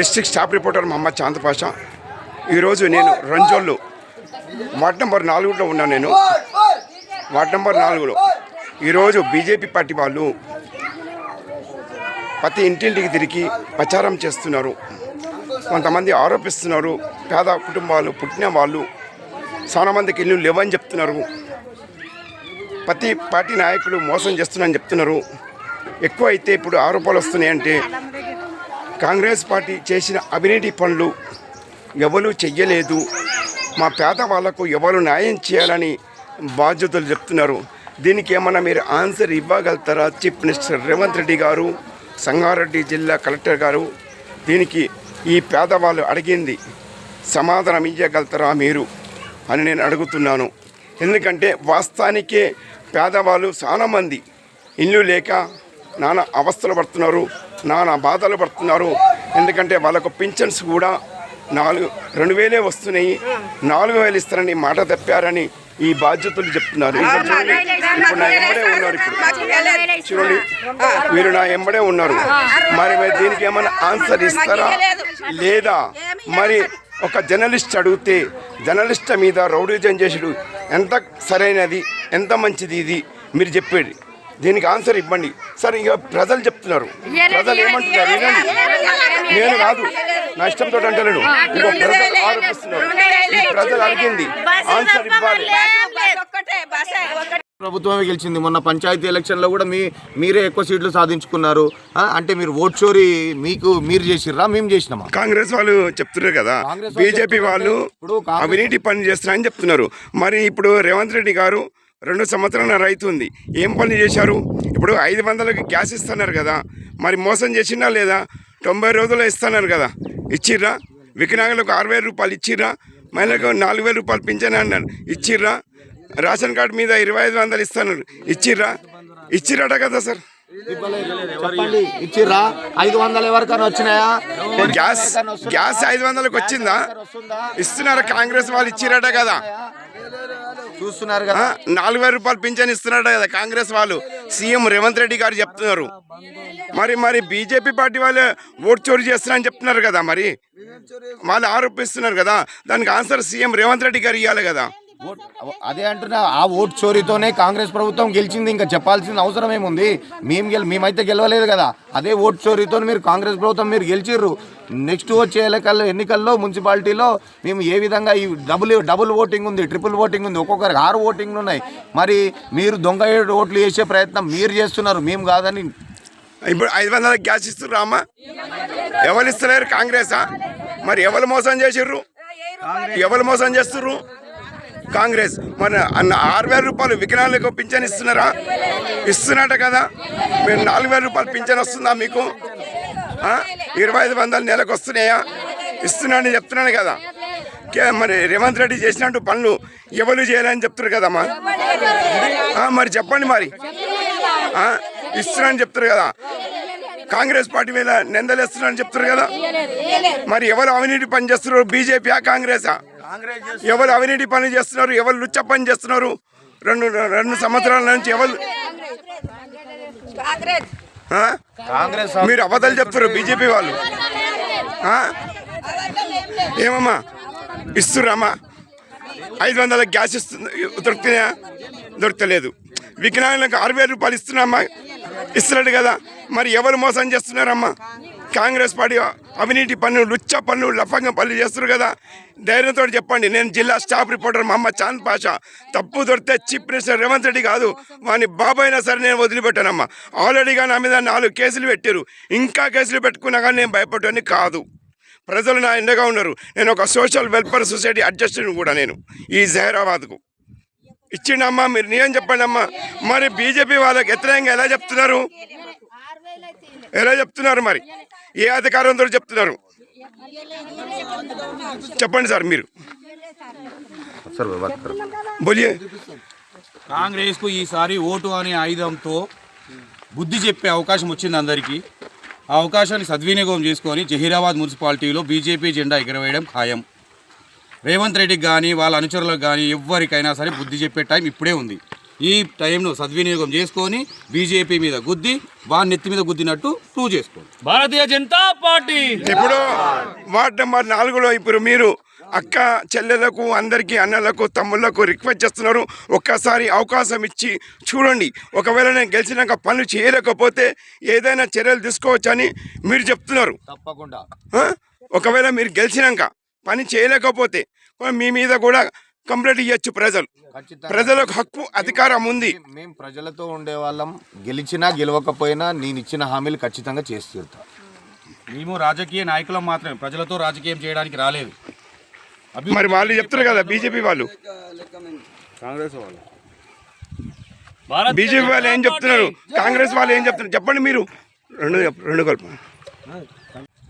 District staff reporter Mohammed Chand Pasha. ఈరోజు నేను రంజోళ్ళు ward number నాలుగులో ఉన్నాను నేను. వార్డ్ నెంబర్ నాలుగులో. ఈరోజు బీజేపీ పార్టీ వాళ్ళు ప్రతి ఇంటింటికి తిరిగి ప్రచారం చేస్తున్నారు. కొంతమంది ఆరోపిస్తున్నారు. పేద కుటుంబాలు పుట్టిన వాళ్ళు చాలా మందికి ఇల్లు లేవని చెప్తున్నారు. ప్రతి పార్టీ నాయకులు మోసం చేస్తున్నారని చెప్తున్నారు. ఎక్కువ అయితే ఇప్పుడు ఆరోపణలు వస్తున్నాయంటే కాంగ్రెస్ పార్టీ చేసిన అవినీతి పనులు ఎవరు చెయ్యలేదు. మా పేద వాళ్ళకు ఎవరు న్యాయం చేయాలని బాధ్యతలు చెప్తున్నారు. దీనికి ఏమన్నా మీరు ఆన్సర్ ఇవ్వగలుగుతారా? చీఫ్ మినిస్టర్ రేవంత్ రెడ్డి గారు సంగారెడ్డి జిల్లా కలెక్టర్ గారు దీనికి ఈ పేదవాళ్ళు అడిగింది. సమాధానం ఇవ్వగలుగుతారా మీరు అని నేను అడుగుతున్నాను. ఎందుకంటే వాస్తవానికే పేదవాళ్ళు చాలామంది ఇల్లు లేక నానా అవస్థలు పడుతున్నారు. నానా బాధలు పడుతున్నారు. ఎందుకంటే వాళ్ళకు పింఛన్స్ కూడా నాలుగు రెండు వేలే వస్తున్నాయి. నాలుగు వేలు ఇస్తారని మాట తప్పారని ఈ బాధ్యతలు చెప్తున్నారు. ఇప్పుడు నా ఎంబడే ఉన్నారు ఇప్పుడు. చూడండి. మీరు నా ఎంబడే ఉన్నారు. మరి మీరు దీనికి ఏమైనా ఆన్సర్ ఇస్తారా? లేదా. మరి ఒక జర్నలిస్ట్ అడిగితే జర్నలిస్ట్ మీద రౌడీజం చేసుడు ఎంత సరైనది ఎంత మంచిది ఇది? మీరు చెప్పేది. దీనికి ఆన్సర్ ఇవ్వండి. సరే ఇక ప్రజలు చెప్తున్నారు. ప్రజలు ఏమంటున్నారు? నేను కాదు. నా ఇష్టంతో అంటలేను ఇంకో ప్రజలు ఆరోపిస్తున్నారు. ఈ ప్రజలు అడిగింది. ఆన్సర్ ఇవ్వాలి. ప్రభుత్వమే గెలిచింది. మొన్న పంచాయతీ ఎలక్షన్లో కూడా మీ మీరే ఎక్కువ సీట్లు సాధించుకున్నారు. అంటే మీరు ఓట్ చోరీ మీకు మీరు చేసిర్రా? మేము చేసినామా? కాంగ్రెస్ వాళ్ళు చెప్తున్నారు కదా. బీజేపీ వాళ్ళు అవినీతి పని చేస్తున్నారని చెప్తున్నారు. మరి ఇప్పుడు రేవంత్ రెడ్డి గారు రెండు సంవత్సరాల రైతు ఉంది. ఏం పని చేశారు? ఇప్పుడు ఐదు వందలకి గ్యాస్ ఇస్తున్నారు కదా. మరి మోసం చేసినా లేదా? తొంభై రోజులు ఇస్తున్నారు కదా. ఇచ్చిర్రా? వికలాంగులకు ఆరు వేల రూపాయలు ఇచ్చిర్రా? మహిళలకు నాలుగు వేల రూపాయలు పింఛన్ అన్నారు. ఇచ్చిర్రా? రేషన్ కార్డు మీద ఇరవై ఐదు వందలు ఇస్తున్నారు. ఇచ్చిర్రా? ఇచ్చిరట కదా సార్. చెప్పండి. ఇచ్చిర్రా? ఐదు వందల ఎవరికైనా వచ్చినాయా? గ్యాస్? గ్యాస్ ఐదు వందలకు వచ్చిందా? ఇస్తున్నారా కాంగ్రెస్ వాళ్ళు ఇచ్చిరట కదా? చూస్తున్నారు కదా. నాలుగు వేల రూపాయలు పింఛన్ ఇస్తున్నాడు కదా కాంగ్రెస్ వాళ్ళు. సీఎం రేవంత్ రెడ్డి గారు చెప్తున్నారు. మరి మరి బీజేపీ పార్టీ వాళ్ళు ఓటు చోరీ చేస్తున్నారని చెప్తున్నారు కదా మరి. వాళ్ళు ఆరోపిస్తున్నారు కదా. దానికి ఆన్సర్ సీఎం రేవంత్ రెడ్డి గారు ఇవ్వాలి కదా. అదే అంటున్నా ఆ ఓట్ చోరీతోనే కాంగ్రెస్ ప్రభుత్వం గెలిచింది ఇంకా చెప్పాల్సిన అవసరం ఏముంది? మేము గెల మేమైతే గెలవలేదు కదా. అదే ఓట్ చోరీతో మీరు కాంగ్రెస్ ప్రభుత్వం మీరు గెలిచిర్రు. నెక్స్ట్ వచ్చే ఎన్నికల్లో ఎన్నికల్లో మున్సిపాలిటీలో మేము ఏ విధంగా ఈ డబుల్ డబుల్ ఓటింగ్ ఉంది ట్రిపుల్ ఓటింగ్ ఉంది ఒక్కొక్కరికి ఆరు ఓటింగ్లు ఉన్నాయి. మరి మీరు దొంగ ఏడు ఓట్లు వేసే ప్రయత్నం మీరు చేస్తున్నారు మేము కాదని. ఇప్పుడు ఐదు వందల గ్యాస్ ఇస్తుర్రా అమ్మా? ఎవరు ఇస్తలేరు కాంగ్రెసా? మరి ఎవరు మోసం చేసిర్రు? ఎవరు మోసం చేస్తుర్రు? కాంగ్రెస్. మరి అన్న ఆరు వేల రూపాయలు వికలాంగులకు పింఛన్ ఇస్తున్నారా? ఇస్తున్నట కదా. మీరు నాలుగు వేల రూపాయలు పింఛన్ వస్తుందా మీకు? ఇరవై ఐదు వందలు నెలకు వస్తున్నాయా? ఇస్తున్నానని చెప్తున్నాను కదా. కే- మరి రేవంత్ రెడ్డి చేసినట్టు పనులు ఎవరు చేయాలని చెప్తున్నారు కదమ్మా మా? మరి చెప్పండి మరి. ఆ, ఇస్తున్నానని చెప్తారు కదా. కాంగ్రెస్ పార్టీ మీద నిందలేస్తున్నారని చెప్తారు కదా. మరి ఎవరు అవినీతి పని చేస్తున్నారు బీజేపీయా కాంగ్రెసా ఎవరు అవినీతి పని చేస్తున్నారు ఎవరు లుచ్చ పని చేస్తున్నారు? రెండు రెండు సంవత్సరాల నుంచి ఎవరు మీరు అబద్ధాలు చెప్తారు బీజేపీ వాళ్ళు? ఏమమ్మా? ఇస్తుర్రమ్మా ఐదు వందల గ్యాస్ ఇస్తుంది దొరుకుతున్నాయా? దొరకలేదు. వికలాంగులకు ఆరు వేల రూపాయలు ఇస్తున్నామ్మా ఇస్తున్నాడు కదా. మరి ఎవరు మోసం చేస్తున్నారమ్మా? కాంగ్రెస్ పార్టీ అవినీతి పన్ను లుచ్చ పన్ను లఫంగం పనులు చేస్తారు కదా. ధైర్యంతో చెప్పండి నేను జిల్లా స్టాఫ్ రిపోర్టర్ మా అమ్మ చాంద్ పాషా. తప్పు దొరికితే చీఫ్ మినిస్టర్ రేవంత్ రెడ్డి కాదు వాని బాబైనా సరే నేను వదిలిపెట్టానమ్మా. ఆల్రెడీగా నా మీద నాలుగు కేసులు పెట్టారు ఇంకా కేసులు పెట్టుకున్నా కానీ నేను భయపడ్డాన్ని కాదు. ప్రజలు నా ఎండగా ఉన్నారు. నేను ఒక సోషల్ వెల్ఫేర్ సొసైటీ అడ్జస్టెంట్ కూడా నేను ఈ జహీరాబాద్కు. ఇచ్చిండమ్మా మీరు నేను చెప్పండి అమ్మా మరి బీజేపీ వాళ్ళకి వ్యతిరేకంగా ఎలా చెప్తున్నారు? ఎలా చెప్తున్నారు మరి? ఏ అధికారంతో చెప్తున్నారు? చెప్పండి సార్ మీరు. బోలియే కాంగ్రెస్కు ఈసారి ఓటు అనే ఆయుధంతో బుద్ధి చెప్పే అవకాశం వచ్చింది అందరికీ. ఆ అవకాశాన్ని సద్వినియోగం చేసుకొని జహీరాబాద్ మున్సిపాలిటీలో బీజేపీ జెండా ఎగరవేయడం ఖాయం. రేవంత్ రెడ్డికి కానీ వాళ్ళ అనుచరులకు కానీ ఎవరికైనా సరే బుద్ధి చెప్పే టైం ఇప్పుడే ఉంది. ఈ టైంను సద్వినియోగం చేసుకొని బీజేపీ మీద గుద్ది వాని నెత్తి మీద గుద్దినట్టు ప్రూవ్ చేసుకోండి. భారతీయ జనతా పార్టీ. ఇప్పుడు వార్డ్ నెంబర్ నాలుగులో ఇప్పుడు మీరు అక్క చెల్లెలకు అందరికీ అన్నలకు తమ్ముళ్ళకు రిక్వెస్ట్ చేస్తున్నారు. ఒక్కసారి అవకాశం ఇచ్చి చూడండి. ఒకవేళ నేను గెలిచినాక పనులు చేయలేకపోతే ఏదైనా చర్యలు తీసుకోవచ్చని మీరు చెప్తున్నారు. తప్పకుండా? ఒకవేళ మీరు గెలిచినాక పని చేయలేకపోతే మీ మీద కూడా కంప్లైంట్ ఇవ్వచ్చు ప్రజలు. ప్రజలకు హక్కు అధికారం ఉంది. మేం- మేం ప్రజలతో ఉండే వాళ్ళం గెలిచినా గెలవకపోయినా నేను ఇచ్చిన హామీలు ఖచ్చితంగా చేసి తీరుతా మేము రాజకీయ నాయకులం మాత్రమే. ప్రజలతో రాజకీయం చేయడానికి రాలేదు. మరి వాళ్ళు చెప్తారు కదా బీజేపీ వాళ్ళు. భారతీయ బీజేపీ వాళ్ళు ఏం చెప్తున్నారు. కాంగ్రెస్ వాళ్ళు ఏం చెప్తున్నారు? చెప్పండి మీరు. రెండు రెండు కలుపు.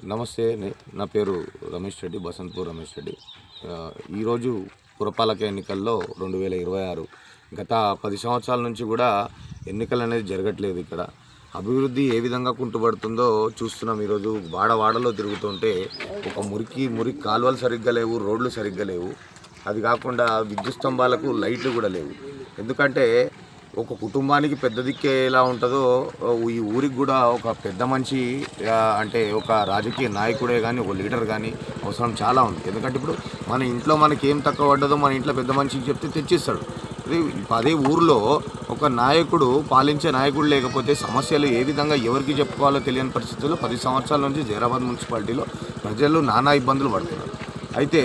నమస్తే నే- నా పేరు రమేష్ రెడ్డి బసంత్పూర్ రమేష్ రెడ్డి. ఈరోజు పురపాలక ఎన్నికల్లో రెండు వేల ఇరవై ఆరు. గత పది సంవత్సరాల నుంచి కూడా ఎన్నికలు అనేది జరగట్లేదు ఇక్కడ. అభివృద్ధి ఏ విధంగా కుంటుపడుతుందో చూస్తున్నాం ఈరోజు. వాడవాడలో తిరుగుతుంటే ఒక మురికి మురికి కాలువలు సరిగ్గా లేవు రోడ్లు సరిగ్గా లేవు. అది కాకుండా విద్యుత్ స్తంభాలకు లైట్లు కూడా లేవు. ఎందుకంటే ఒక కుటుంబానికి పెద్ద దిక్కే ఎలా ఉంటుందో ఈ ఊరికి కూడా ఒక పెద్ద మనిషి అంటే ఒక రాజకీయ నాయకుడే కానీ ఒక లీడర్ కానీ అవసరం చాలా ఉంది. ఎందుకంటే ఇప్పుడు మన ఇంట్లో మనకి ఏం తక్కువ పడ్డదో మన ఇంట్లో పెద్ద మనిషికి చెప్తే తెచ్చిస్తాడు. అదే ఊర్లో ఒక నాయకుడు పాలించే నాయకుడు లేకపోతే సమస్యలు ఏ విధంగా ఎవరికి చెప్పుకోవాలో తెలియని పరిస్థితుల్లో పది సంవత్సరాల నుంచి జైరాబాద్ మున్సిపాలిటీలో ప్రజలు నానా ఇబ్బందులు పడుతున్నారు. అయితే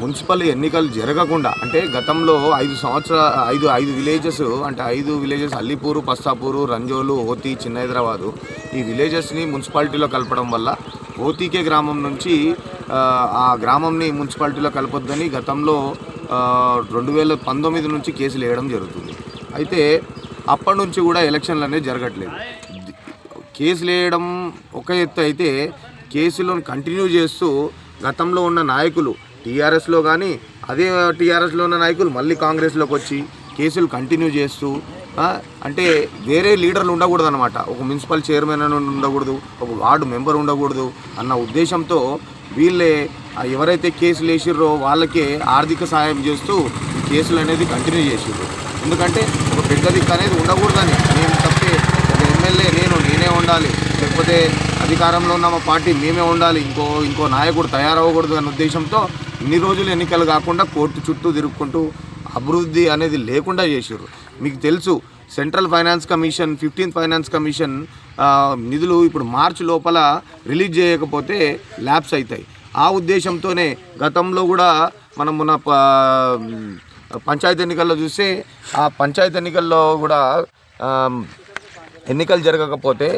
మున్సిపల్ ఎన్నికలు జరగకుండా అంటే గతంలో ఐదు సంవత్సరాల ఐదు ఐదు విలేజెస్ అంటే ఐదు విలేజెస్ అల్లిపూరు పస్తాపూరు రంజోలు ఓతి చిన్న హైదరాబాదు ఈ విలేజెస్ని మున్సిపాలిటీలో కలపడం వల్ల ఓతికే గ్రామం నుంచి ఆ, ఆ గ్రామంని మున్సిపాలిటీలో కలపొద్దని గతంలో రెండు వేల పంతొమ్మిది నుంచి కేసులు వేయడం జరుగుతుంది. అయితే అప్పటి నుంచి కూడా ఎలక్షన్లు అనేది జరగట్లేదు. కేసులు వేయడం ఒక ఎత్తు అయితే కేసులను కంటిన్యూ చేస్తూ గతంలో ఉన్న నాయకులు టీఆర్ఎస్లో కానీ అదే టీఆర్ఎస్లో ఉన్న నాయకులు మళ్ళీ కాంగ్రెస్లోకి వచ్చి కేసులు కంటిన్యూ చేస్తూ అంటే వేరే లీడర్లు ఉండకూడదు అనమాట ఒక మున్సిపల్ చైర్మన్ అని ఉండకూడదు ఒక వార్డు మెంబర్ ఉండకూడదు అన్న ఉద్దేశంతో వీళ్ళే ఎవరైతే కేసులు వేసిర్రో వాళ్ళకే ఆర్థిక సాయం చేస్తూ ఈ కేసులు అనేది కంటిన్యూ చేసిర్రు. ఎందుకంటే ఒక పెద్ద దిక్కు అనేది ఉండకూడదని. నేను తప్పే ఒక ఎమ్మెల్యే నేను నేనే ఉండాలి. లేకపోతే అధికారంలో ఉన్న మా పార్టీ మేమే ఉండాలి. ఇంకో ఇంకో నాయకుడు తయారవ్వకూడదు అన్న ఉద్దేశంతో ఇన్ని రోజులు ఎన్నికలు కాకుండా కోర్టు చుట్టూ తిరుగుకుంటూ అభివృద్ధి అనేది లేకుండా చేసారు మీకు తెలుసు central finance commission fifteenth finance commission నిధులు ఇప్పుడు మార్చి లోపల రిలీజ్ చేయకపోతే ల్యాబ్స్ అవుతాయి ఆ ఉద్దేశంతోనే గతంలో కూడా మనం మన పంచాయతీ ఎన్నికల్లో చూస్తే ఆ పంచాయతీ ఎన్నికల్లో కూడా ఎన్నికలు జరగకపోతే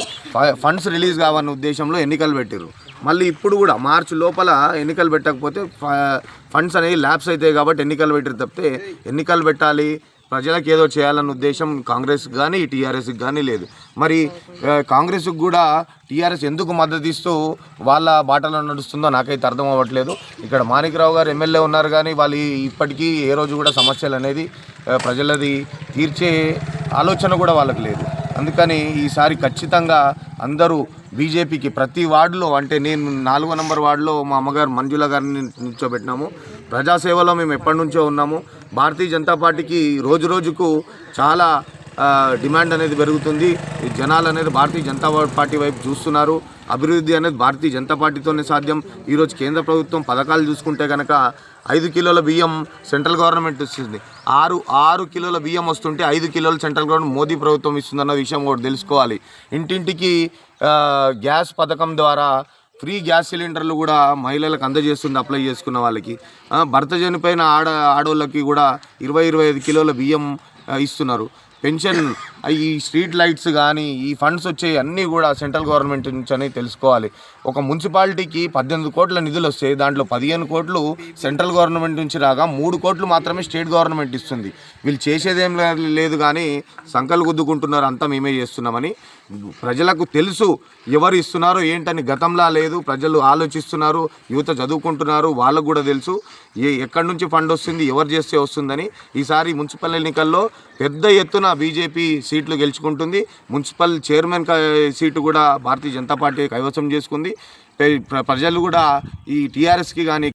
ఫండ్స్ రిలీజ్ కావన్న ఉద్దేశంలో ఎన్నికలు పెట్టారు మళ్ళీ ఇప్పుడు కూడా మార్చి లోపల ఎన్నికలు పెట్టకపోతే ఫ- ఫండ్స్ అనేవి ల్యాబ్స్ అవుతాయి కాబట్టి ఎన్నికలు పెట్టారు తప్పితే ఎన్నికలు పెట్టాలి. ప్రజలకు ఏదో చేయాలన్న ఉద్దేశం కాంగ్రెస్ కానీ టీఆర్ఎస్కి కానీ లేదు. మరి కాంగ్రెస్కి కూడా టీఆర్ఎస్ ఎందుకు మద్దతు ఇస్తూ వాళ్ళ బాటలో నడుస్తుందో నాకైతే అర్థం అవ్వట్లేదు. ఇక్కడ మాణిక్రావు గారు ఎమ్మెల్యే ఉన్నారు కానీ వాళ్ళు ఇప్పటికీ ఏ రోజు కూడా సమస్యలు అనేది ప్రజలది తీర్చే ఆలోచన కూడా వాళ్ళకి లేదు. అందుకని ఈసారి ఖచ్చితంగా అందరూ బీజేపీకి ప్రతి వార్డులో అంటే నేను నాలుగో నంబర్ వార్డులో మా అమ్మగారు మంజుల గారిని నిల్చోబెట్టినాము. ప్రజాసేవలో మేము ఎప్పటి నుంచో ఉన్నాము. భారతీయ జనతా పార్టీకి రోజు రోజుకు చాలా డిమాండ్ అనేది పెరుగుతుంది. జనాలు అనేది భారతీయ జనతా పార్టీ వైపు చూస్తున్నారు. అభివృద్ధి అనేది భారతీయ జనతా పార్టీతోనే సాధ్యం. ఈరోజు కేంద్ర ప్రభుత్వం పథకాలు చూసుకుంటే కనుక ఐదు కిలోల బియ్యం సెంట్రల్ గవర్నమెంట్ ఇస్తుంది. ఆరు ఆరు కిలోల బియ్యం వస్తుంటే ఐదు కిలోల సెంట్రల్ గవర్నమెంట్ మోదీ ప్రభుత్వం ఇస్తుందన్న విషయం కూడా తెలుసుకోవాలి. ఇంటింటికి గ్యాస్ పథకం ద్వారా ఫ్రీ గ్యాస్ సిలిండర్లు కూడా మహిళలకు అందజేస్తుంది అప్లై చేసుకున్న వాళ్ళకి. భర్త చనిపోయిన ఆడ ఆడవాళ్ళకి కూడా ఇరవై ఇరవై ఐదు కిలోల బియ్యం ఇస్తున్నారు. పెన్షన్ ఈ స్ట్రీట్ లైట్స్ కానీ ఈ ఫండ్స్ వచ్చే అన్నీ కూడా సెంట్రల్ గవర్నమెంట్ నుంచి అని తెలుసుకోవాలి. ఒక మున్సిపాలిటీకి పద్దెనిమిది కోట్ల నిధులు వస్తాయి దాంట్లో పదిహేను కోట్లు సెంట్రల్ గవర్నమెంట్ నుంచి రాగా మూడు కోట్లు మాత్రమే స్టేట్ గవర్నమెంట్ ఇస్తుంది. వీళ్ళు చేసేదేం లేదు కానీ సంకలు గుద్దుకుంటున్నారు అంతా మేమే చేస్తున్నామని ప్రజలకు తెలుసు ఎవరు ఇస్తున్నారో ఏంటని గతంలా లేదు. ప్రజలు ఆలోచిస్తున్నారు యువత చదువుకుంటున్నారు వాళ్ళకు కూడా తెలుసు. ఏ ఎక్కడి నుంచి ఫండ్ వస్తుంది ఎవరు చేస్తే వస్తుందని. ఈసారి మున్సిపల్ ఎన్నికల్లో పెద్ద ఎత్తున బీజేపీ సీట్లు గెలుచుకుంటుంది. మున్సిపల్ చైర్మన్ సీటు కూడా భారతీయ జనతా పార్టీ కైవసం చేసుకుంది. ప్రజలు కూడా ఈ టీఆర్ఎస్కి కానీ